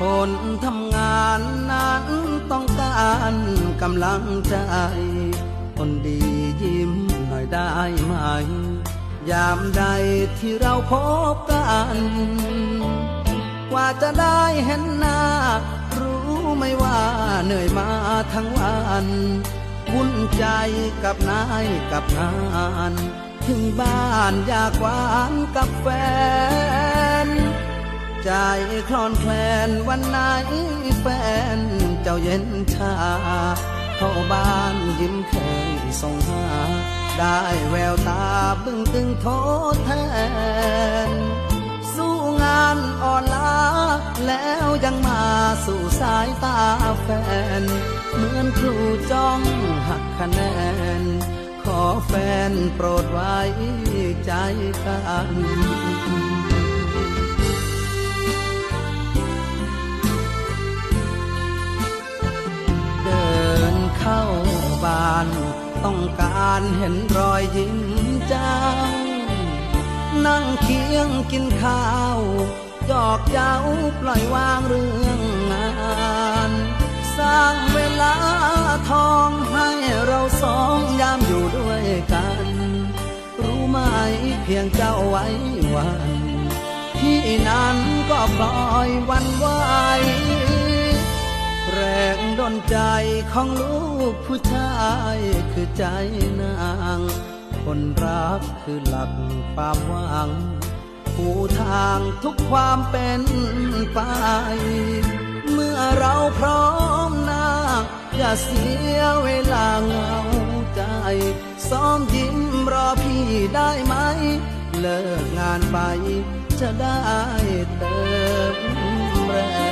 คนทำงานนั้นต้องการกำลังใจ คนดียิ้มหน่อยได้ไหม ยามใดที่เราพบกัน กว่าจะได้เห็นหน้า รู้ไหม่ว่าเหนื่อยมาทั้งวันวุ่นใจกับนายกับงาน ถึงบ้านอยากหวานกับแฟ คลอนแคลนวันไหนแฟนเจ้าเย็นชา เข้าบ้านยิ้มเคยส่งหา ได้แววตาบึ้งตึงโทษแทน สู้งานอ่อนล้า แล้วยังมาสู่สายตาแฟน เหมือนครูจ้องหักคะแนน ขอแฟนโปรดไว้ใจกัน ต้องการเห็นรอยยิ้มเจ้า นั่งเคียงกินข้าว หยอกเย้าปล่อยวางเรื่องงาน สร้างเวลาทองให้เราสองยามอยู่ด้วยกัน รู้ไหมเพียงเจ้าไว้วัน ที่นั้นก็ปล่อยวันไหว ดนใจของลูกผู้ชายคือใจนาง คนรักคือหลักความหวังผู้ทางทุกความเป็นไป เมื่อเราพร้อมหน้า อย่าเสียเวลาเหงาใจซ้อมยิ้มรอพี่ได้ไหม เลิกงานไปจะได้เติมแรง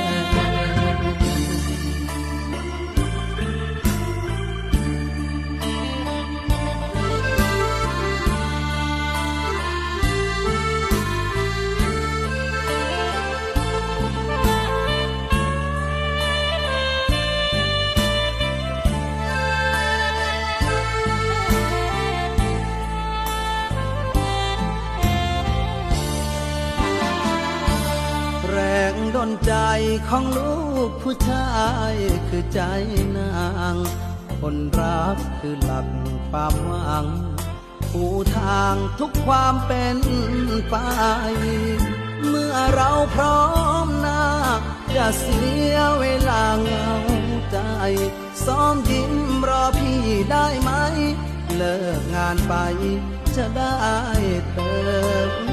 ดนใจของลูกผู้ชายคือใจนาง คนรักคือหลักความหวังผู้ทางทุกความเป็นไป เมื่อเราพร้อมหน้าอย่าเสียเวลาเงาใจ ซ้อมยิ้มรอพี่ได้ไหม เลิกงานไปจะได้เติม